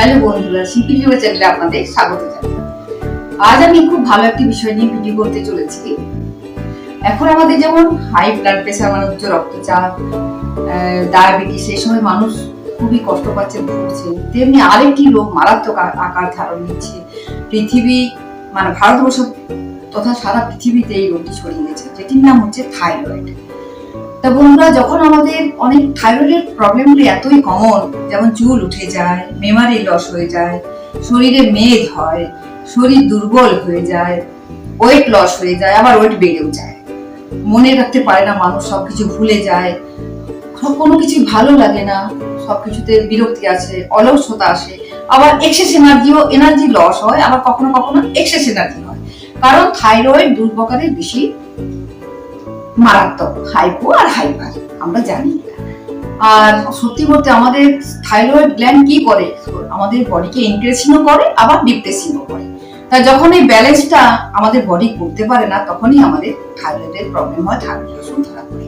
Hello বন্ধুরা, শিল্পী যোগা চ্যানেলে আপনাদের স্বাগত জানাই। আজ আমি খুব ভালো একটি বিষয় নিয়ে ভিডিও করতে চলেছি। এখন আমাদের যেমন হাই ব্লাড প্রেশার মানে উচ্চ রক্তচাপ ডায়াবেটিস এই সময় মানুষ খুবই কষ্ট পাচ্ছে, ভুগছে। তেমনি আরেকটি রোগ মারাত্মক আকার ধারণ নিচ্ছে। পৃথিবী মানে ভারতবর্ষ তথা সারা পৃথিবীতে এই রোগটি ছড়িয়ে গেছে, যেটির নাম হচ্ছে থাইরয়েড। তা বন্ধুরা, যখন আমাদের অনেক থাইরয়েডের প্রবলেমগুলি এতই কমন যেমন চুল উঠে যায় মেমারি লস হয়ে যায়, শরীরে মেদ হয়, শরীর দুর্বল হয়ে যায় ওয়েট লস হয়ে যায়, আবার ওয়েট বেড়েও যায়। মনে রাখতে পারে না মানুষ, সবকিছু ভুলে যায়। সব কোনো কিছু ভালো লাগে না, সবকিছুতে বিরক্তি আছে, অলসতা আসে, আবার এক্সেস এনার্জিও এনার্জি লস হয়, আবার কখনো কখনো এক্সেস এনার্জি হয়। কারণ থাইরয়েড দুর্বকারের বেশি মারাত্মক হাইপো আর হাইপার আমরা জানি। আর সত্যি বলতে আমাদের থাইরয়েড গ্ল্যান্ড কি করে? আমাদের বডিকে ইনক্রেসিংও করে, আবার ডিপ্রেসিংও করে। তা যখন এই ব্যালেন্সটা আমাদের বডি করতে পারে না, তখনই আমাদের থাইরয়েডের প্রবলেম হয় থাইরয়েড ওষুধ ধরা পড়ে।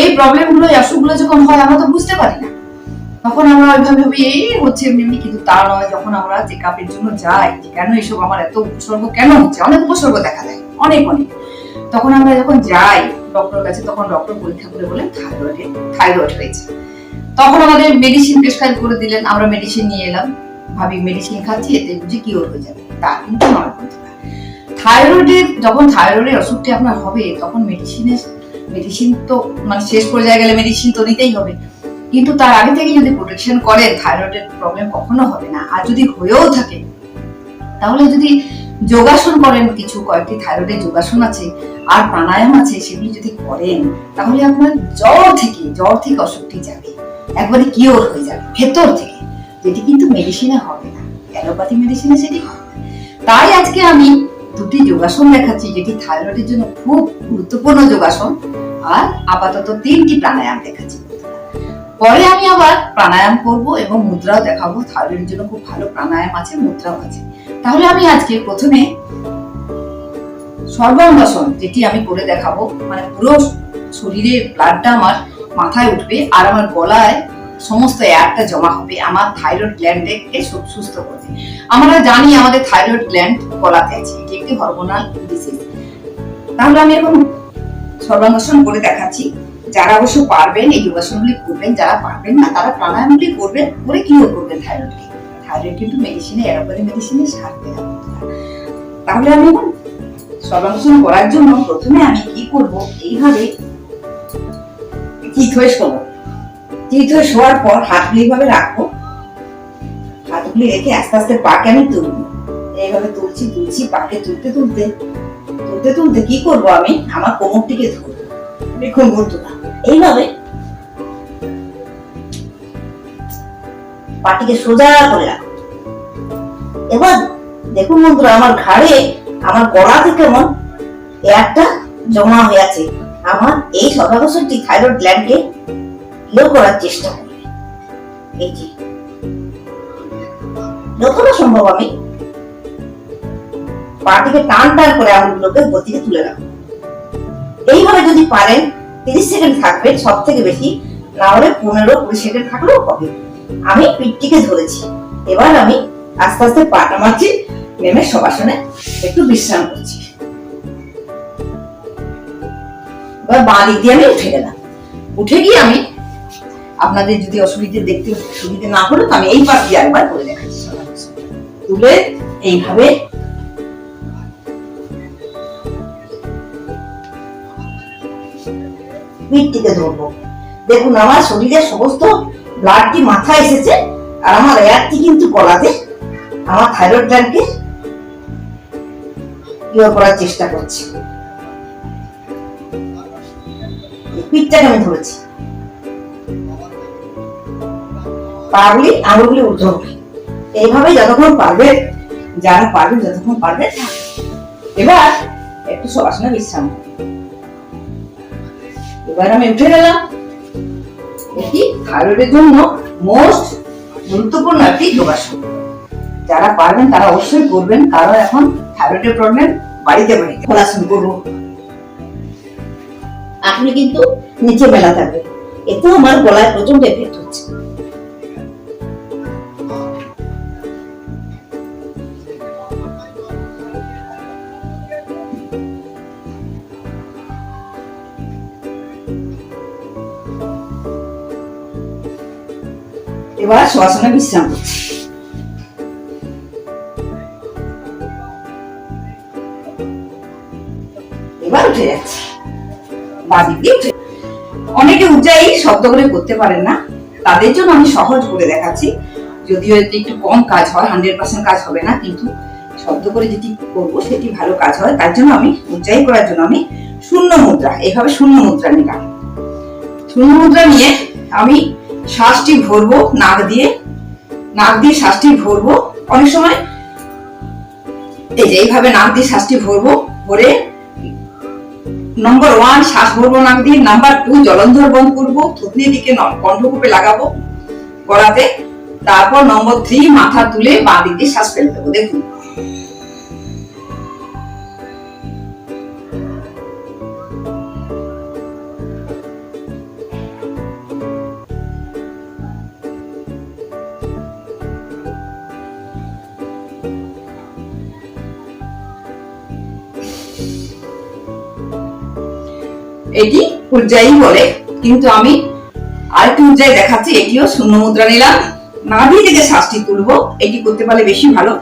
এই প্রবলেমগুলো এই অসুখগুলো যখন হয়, আমরা তো বুঝতে পারি না। তখন আমরা ওইভাবে ভাবি, এই হচ্ছে এমনি কিন্তু তা নয়। যখন আমরা চেক আপের জন্য যাই কেন এসব আমার এত উপসর্গ, কেন হচ্ছে? অনেক উপসর্গ দেখা দেয়। অনেক অনেক। তখন আমরা যখন যাই ডক্টর কাছে, তখন ডক্টর পরীক্ষা করে বলেন থাইরয়েড থাইরয়েড হয়েছে। তখন আমাদের মেডিসিন প্রেসক্রাইব করে দিলেন, আমরা মেডিসিন নিয়ে এলাম। ভাবি মেডিসিন খাচ্ছি, এতে বুঝি কিওর হয়ে যাবে। তা কিন্তু নয়। থাইরয়েডের যখন থাইরয়েডের অসুখটি আপনার হবে, তখন মেডিসিনের মেডিসিন তো মানে শেষ পর্যায়ে গেলে মেডিসিন তো নিতেই হবে। কিন্তু তার আগে থেকে যদি প্রোটেকশন করেন থাইরয়েডের প্রবলেম কখনো হবে না। আর যদি হয়েও থাকে, তাহলে যদি যোগাসন করেন কিছু কয়েকটি থাইরয়েডের যোগাসন আছে আর প্রাণায়াম আছে সেগুলি যদি করেন, তাহলে আপনার জ্বর থেকে জ্বর থেকে অসুখটি যাবে। একবারে কিওর হয়ে যাবে, ভেতর থেকে। যেটি কিন্তু মেডিসিনে হবে না অ্যালোপ্যাথি মেডিসিনে সেটি হবে না। তাই আজকে আমি দুটি যোগাসন দেখাচ্ছি, যেটি থাইরয়েডের জন্য খুব গুরুত্বপূর্ণ যোগাসন, আর আপাতত তিনটি প্রাণায়াম দেখাচ্ছি। পরে আমি আবার প্রাণায়াম করব এবং মুদ্রাও দেখাবো। থাইরয়েডের জন্য খুব ভালো প্রাণায়াম আছে, মুদ্রাও আছে। তাহলে আমি আজকে প্রথমে সর্বাঙ্গাসন, যেটি আমি করে দেখাবো মানে পুরো শরীরের ব্লাডটা আমার মাথায় উঠবে আর আমার গলায় সমস্ত এয়ারটা জমা হবে, আমার থাইরয়েড গ্ল্যান্ডকে সুস্থ করবে। আমরা জানি আমাদের থাইরয়েড গ্ল্যান্ড গলাতে আছে, এটি একটি হরমোনাল ডিজিজ তাহলে আমি এখন সর্বাঙ্গাসন করে দেখাচ্ছি। যারা অবশ্য পারবেন এই যোগাসনগুলি করবেন, যারা পারবেন না, তারা প্রাণায়ামগুলি করবেন, করে কিও করবেন থাইরয়েডকে থাইরয়েড কিন্তু মেডিসিনে অ্যালোপ্যাথি মেডিসিনে সারবে না তাহলে আমি এখন সর্বাঙ্গাসন করার জন্য প্রথমে আমি কি করব, এইভাবে হয়ে হয়ে শোয়ার পর হাতগুলি এইভাবে রাখব। হাতগুলি রেখে আস্তে আস্তে পাকে আমি তুলবো। এইভাবে তুলছি তুলছি, পাকে তুলতে তুলতে তুলতে তুলতে কি করব আমি? আমার কোমরটিকে ধরবো। দেখুন বন্ধুরা, এইভাবে পাটিকে সোজা করে রাখো এবার দেখুন বন্ধুরা, আমার ঘাড়ে, আমার গলা থেকে কেমন এয়ারটা জমা হয়ে আছে। আমার এই সদাবসরটি থাইরয়েড গ্ল্যান্ডকে ইয়ে করার চেষ্টা করবে এই যে, যতটা সম্ভব আমি পাটিকে টান টান করে আঙুলগুলোকে গতিকে তুলে রাখব। এইভাবে যদি পারেন, তিরিশ সেকেন্ড থাকবে সব থেকে বেশি, না হলে পনেরো কুড়ি সেকেন্ড থাকলেও হবে। আমি পিঠটিকে ধরেছি। এবার আমি আস্তে আস্তে পাটা মারছি নেমে সবাসনে একটু বিশ্রাম করছি। এবার বাঁ দিক দিয়ে আমি উঠে গেলাম। উঠে গিয়ে আমি আপনাদের যদি অসুবিধে দেখতে সুবিধে না হলে আমি এই পাশ দিয়ে একবার করে দেখাচ্ছি তুলে এইভাবে পিঠটিকে ধরবো। দেখুন, আমার শরীরের সমস্ত ব্লাডটি মাথায় এসেছে, আর আমার এয়ারটি কিন্তু গলাতে আমার থাইরয়েড গ্ল্যান্ডকে ইয়ে করার চেষ্টা করছি। পিঠটাকে আমি ধরেছি? পাগুলি আঙুলগুলি এইভাবে যতক্ষণ পারবে, যারা পারবে যতক্ষণ পারবে, এবার একটু সবাসনে বিশ্রাম এবার আমি উঠে গেলাম। এটি থাইরয়েডের জন্য মোস্ট গুরুত্বপূর্ণ একটি যোগাসন। যারা পারবেন তারা অবশ্যই করবেন কারণ এখন থাইরয়েডের প্রবলেম বাড়িতে বাড়িতে। খোলা শুরু করুন আপনি কিন্তু নিচে মেলা থাকবেন এতে আমার গলায় প্রচণ্ড এফেক্ট হচ্ছে। এবার শ্বাসনে বিশ্রাম করছি। শব্দ করে করতে পারেন না। তাদের জন্য আমি সহজ করে দেখাচ্ছি। যদিও এতে একটু কম কাজ হয় হান্ড্রেড পার্সেন্ট কাজ হবে না, কিন্তু শব্দ করে যেটি করব সেটি ভালো কাজ হয়। তার জন্য আমি উজ্জাই করার জন্য আমি শূন্য মুদ্রা এইভাবে শূন্য মুদ্রা নিলাম। শূন্য মুদ্রা নিয়ে আমি শ্বাসটি ভরবো, নাক দিয়ে নাক দিয়ে শ্বাসটি ভরবো। অনেক সময় এই যে এইভাবে নাক দিয়ে শ্বাসটি ভরবো, ভরে নম্বর ওয়ান শ্বাস ভরবো নাক দিয়ে নাম্বার টু জলন্ধর বন্ধ করব। থুতনির দিকে কণ্ঠকূপে লাগাবো। গলাতে। তারপর নম্বর থ্রি মাথা তুলে বাঁ দিকে শ্বাস ফেলতে দেবো দেখুন। এটি উজ্জাই বলে। কিন্তু আমি আরেকটি উজ্জাই দেখাচ্ছি, এটিও শূন্য মুদ্রা নিলাম। নাভি থেকে শ্বাসটি তুলবো, এটি করতে পারলে বেশি ভালো।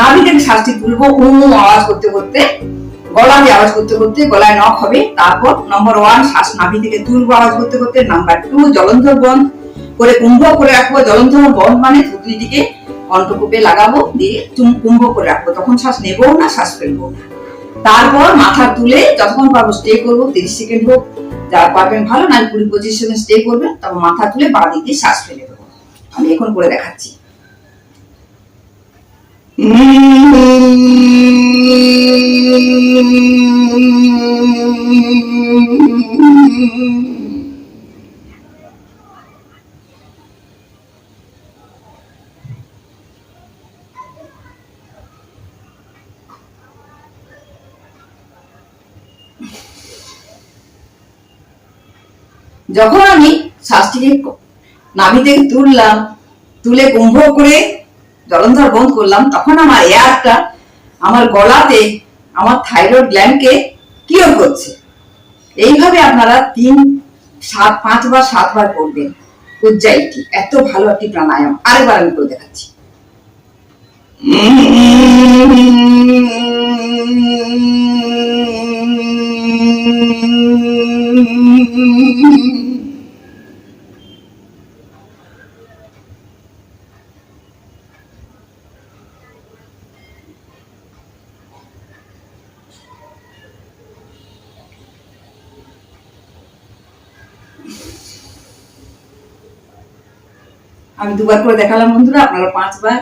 নাভি থেকে শ্বাসটি তুলবো উম আওয়াজ করতে করতে গলা দিয়ে আওয়াজ করতে করতে, গলায় নখ হবে। তারপর নম্বর ওয়ান শ্বাস নাভি থেকে তুলবো আওয়াজ করতে করতে নাম্বার টু জলন্ধর বন্ধ করে কুম্ভ করে রাখব। জলন্ধর বন্ধ মানে থুতনিটিকে কণ্ঠকূপে লাগাবো, দিয়ে কুম্ভ করে রাখব। তখন শ্বাস নেব না, শ্বাস ফেলব না। তারপর মাথা তুলে যতক্ষণ পারব স্টে করব, তিরিশ সেকেন্ড হোক যা পারবেন ভালো না কুড়ি পঁচিশ সেকেন্ড স্টে করবেন, তারপর মাথা তুলে বাঁ দিক দিয়ে শ্বাস ফেলে দেবো। আমি এখন করে দেখাচ্ছি। যখন আমি শ্বাসটিকে নাভি তুললাম, তুলে কুম্ভ করে জলন্ধর বন্ধ করলাম, তখন আমার এয়ারটা আমার গলাতে আমার থাইরয়েড গ্ল্যান্ডকে কিওর করছে। এইভাবে আপনারা তিন, সাত, পাঁচবার, সাতবার করবেন উজ্জাইটি এত ভালো একটি প্রাণায়াম। আরেকবার আমি করে দেখাচ্ছি। আমি দুবার করে দেখালাম বন্ধুরা, আপনারা পাঁচবার,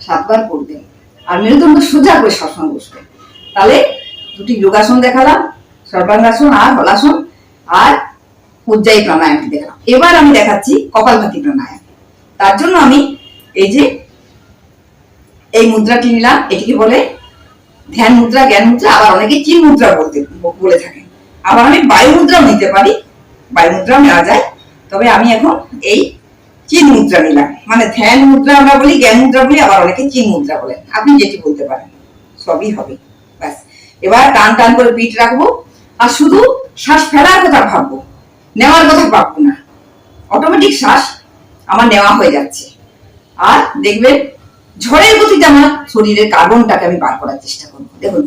সাতবার করবেন। আর মেরুদণ্ড সোজা করে সবসময় বসবেন তাহলে দুটি যোগাসন দেখালাম সর্বাঙ্গাসন আর হলাসন আর উজ্জায়ী প্রাণায়ামটি দেখলাম এবার আমি দেখাচ্ছি কপালভাতি প্রাণায়াম। তার জন্য আমি এই যে এই মুদ্রাটি নিলাম, এটিকে বলে ধ্যান মুদ্রা, জ্ঞান মুদ্রা, আবার অনেকে চিন মুদ্রা বলতে বলে থাকেন। আবার আমি বায়ু মুদ্রাও নিতে পারি, বায়ু মুদ্রাও নেওয়া যায়। তবে আমি এখন এই চিন মুদ্রা নিলাম। মানে ধ্যান মুদ্রা আমরা বলি, জ্ঞান মুদ্রা বলি, আবার অনেকে চিন মুদ্রা বলেন। আপনি যেটি বলতে পারেন, সবই হবে। ব্যাস। এবার টান টান করে পিঠ রাখব। আর শুধু শ্বাস ফেলার কথা ভাববো, নেওয়ার কথা ভাববো না। অটোমেটিক শ্বাস আমার নেওয়া হয়ে যাচ্ছে। আর দেখবেন ঝড়ের গতিতে আমার শরীরের কার্বনটাকে আমি বার করার চেষ্টা করব। দেখুন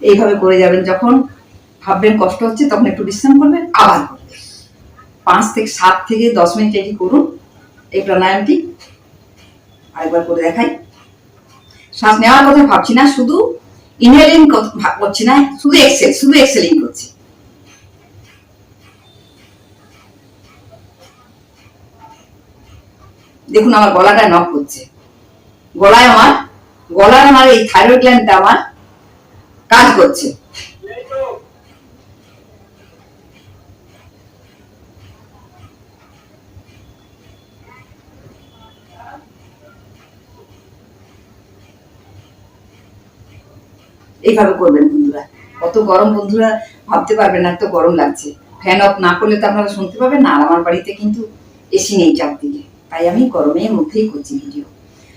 এইভাবে করে যাবেন। যখন ভাববেন কষ্ট হচ্ছে, তখন একটু বিশ্রাম করবেন, আবার পাঁচ থেকে সাত থেকে দশ মিনিট এটি করুন এই প্রাণায়ামটি। আরেকবার করে দেখাই। শ্বাস নেওয়ার কথা ভাবছি না, শুধু ইনহেলিং করছি না, শুধু এক্সেল শুধু এক্সেলিং করছি। দেখুন, আমার গলাটা নক করছে। গলায় আমার, গলার আমার এই থাইরয়েড গ্ল্যান্ডটা আমার কাজ করছে। এইভাবে করবেন বন্ধুরা। কত গরম বন্ধুরা, ভাবতে পারবেন না, এত গরম লাগছে। ফ্যান অফ না করলে তো আপনারা শুনতে পাবেন না, আর আমার বাড়িতে কিন্তু এসি নেই চারদিকে। তাই আমি গরমের মধ্যেই করছি ভিডিও।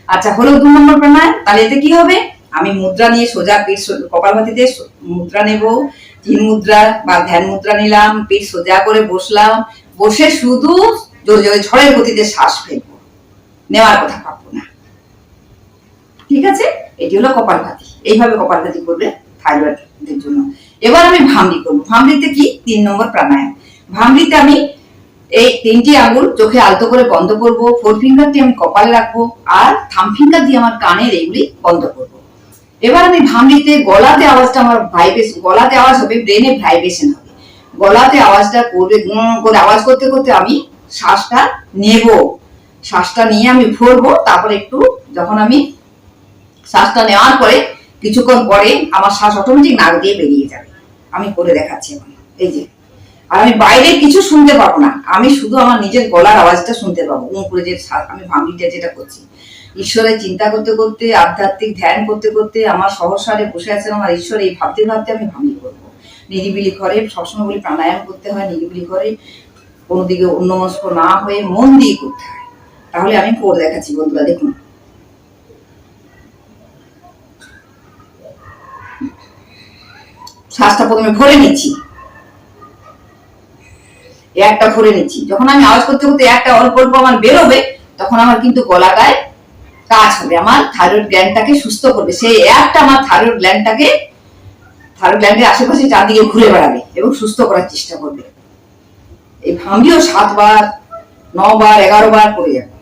আচ্ছা হলো দু নম্বর প্রাণায়াম তাহলে এতে কি হবে? আমি মুদ্রা নিয়ে সোজা সো- কপালভাতিতে মুদ্রা নেব, তিন মুদ্রা বা ধ্যান মুদ্রা নিলাম, পিঠ সোজা করে বসলাম, বসে শুধু জোরে জোরে ঝড়ের গতিতে শ্বাস ফেলব। নেওয়ার কথা ভাববো না। ঠিক আছে? এটি হলো কপালভাতি। এইভাবে কপালভাতি করবে থাইরয়েডের জন্য। এবার আমি ভামরি করব। ভামরিতে কি? তিন নম্বর প্রাণায়াম। ভামরিতে আমি এই তিনটি আঙুল চোখে আলতো করে বন্ধ করব, ফোর ফিঙ্গারটি আমি কপাল রাখব, আর থাম ফিঙ্গার দিয়ে আমার কানের এইগুলি বন্ধ করব। এবার আমি ভামরিতে গলাতে আওয়াজটা আমার ভাইব্রেশন গলাতে আওয়াজ হবে ব্রেনে ভাইব্রেশন হবে। গলাতে আওয়াজটা করবে করে আওয়াজ করতে করতে আমি শ্বাসটা নেব। শ্বাসটা নিয়ে আমি ভরবো, তারপরে একটু যখন আমি শ্বাসটা নেওয়ার পরে কিছুক্ষণ পরে আমার শ্বাস অটোমেটিক নাক দিয়ে বেরিয়ে যাবে। আমি করে দেখাচ্ছি এখন, এই যে। আর আমি বাইরে কিছু শুনতে পাবো না। আমি শুধু আমার নিজের গলার আওয়াজটা শুনতে পাবো। উম করে যে আমি ভামরিটা যেটা করছি। ঈশ্বরের চিন্তা করতে করতে, আধ্যাত্মিক ধ্যান করতে করতে আমার সহসারে বসে আছেন আমার ঈশ্বর, এই ভাবতে ভাবতে আমি ভামরি করব নিরিবিলি ঘরে সবসময় বলি প্রাণায়াম করতে হয়, নিরিবিলি ঘরে কোনো দিকে অন্যমস্ক না হয়ে মন দিয়ে করতে হয়। তাহলে আমি করে দেখাচ্ছি বন্ধুরা, দেখুন। শ্বাসটা প্রথমে ভরে নিচ্ছি। একটা ভরে নিচ্ছি। যখন আমি আওয়াজ করতে করতে একটা অল্প অল্প আমার বেরোবে, তখন আমার কিন্তু গলাটায় কাজ হবে। আমার থাইরয়েড গ্ল্যান্ডটাকে সুস্থ করবে। সেই একটা আমার থাইরয়েড গ্ল্যান্ডটাকে থাইরয়েড গ্ল্যান্ডের আশেপাশে চারদিকে ঘুরে বেড়াবে এবং সুস্থ করার চেষ্টা করবে। এই ভাঙ্গিও সাতবার, নবার এগারো বার করে যাবে।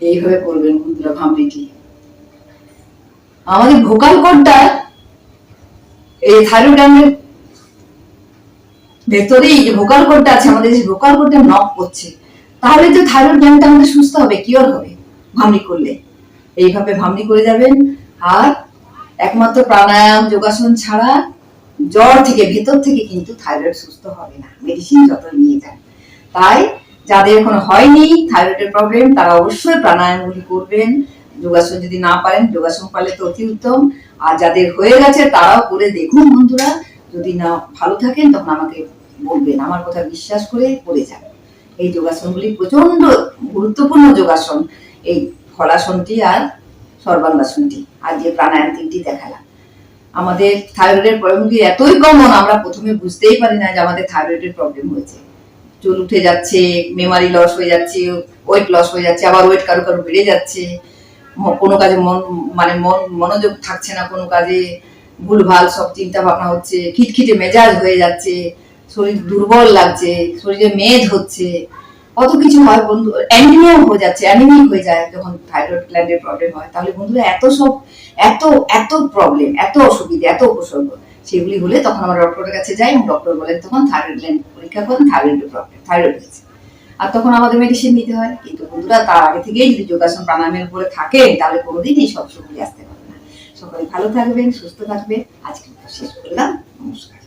এইভাবে করবেন বন্ধুরা ভাবলিটি আমাদের ভোকাল কোডটা এই থাইরয়েড ভেতরেই যে ভোকাল কোডটা আছে, আমাদের যে ভোকাল কোডটা নক করছে, তাহলে যে থাইরয়েড গ্ল্যান্ডটা আমাদের সুস্থ হবে কিওর হবে ভামনি করলে। এইভাবে ভামনি করে যাবেন। আর একমাত্র প্রাণায়াম, যোগাসন ছাড়া জ্বর থেকে ভেতর থেকে কিন্তু থাইরয়েড সুস্থ হবে না। মেডিসিন যত নিয়ে যান। তাই যাদের এখনও হয়নি থাইরয়েডের প্রবলেম, তারা অবশ্যই প্রাণায়ামগুলি করবেন। যোগাসন যদি না পারেন, যোগাসন পারলে তো অতি উত্তম। আর যাদের হয়ে গেছে, তারাও করে দেখুন বন্ধুরা। যদি না ভালো থাকেন, তখন আমাকে বলবেন। আমার কথা বিশ্বাস করে করে যান। এই যোগাসনগুলি প্রচণ্ড গুরুত্বপূর্ণ যোগাসন। এই ফলাসনটি আর সর্বাঙ্গাসনটি। আর যে প্রাণায়াম তিনটি দেখালাম। আমাদের থাইরয়েডের প্রবলেমগুলি এতই কমন আমরা প্রথমে বুঝতেই পারি না যে আমাদের থাইরয়েডের প্রবলেম হয়েছে। চুল উঠে যাচ্ছে মেমারি লস হয়ে যাচ্ছে ওয়েট লস হয়ে যাচ্ছে, আবার ওয়েট কারও কারও বেড়ে যাচ্ছে। কোনো কাজে মন মানে মন, মনোযোগ থাকছে না কোনো কাজে। ভুলভাল সব চিন্তা ভাবনা হচ্ছে, খিটখিটে মেজাজ হয়ে যাচ্ছে, শরীর দুর্বল লাগছে, শরীরে মেদ হচ্ছে। কত কিছু হয় বন্ধু, অ্যানিমিয়া হয়ে যাচ্ছে অ্যানিমিক হয়ে যায় যখন থাইরয়েড গ্ল্যান্ডের প্রবলেম হয়। তাহলে বন্ধুরা এত সব, এত এত প্রবলেম এত অসুবিধা, এত উপসর্গ, সেগুলি হলে তখন আমরা ডক্টরের কাছে যাই এবং ডক্টর বলেন তখন থাইরয়েড গ্ল্যান্ড পরীক্ষা করেন থাইরয়েড প্রবলেম থাইরয়েড হয়েছে আর তখন আমাদের মেডিসিন নিতে হয়। কিন্তু বন্ধুরা তার আগে থেকেই যদি যোগাসন প্রাণায়ামের উপরে থাকেন তাহলে কোনোদিন এই সব আসতে পারবে না। সকলে ভালো থাকবেন, সুস্থ থাকবেন। আজকে শেষ করলাম। নমস্কার।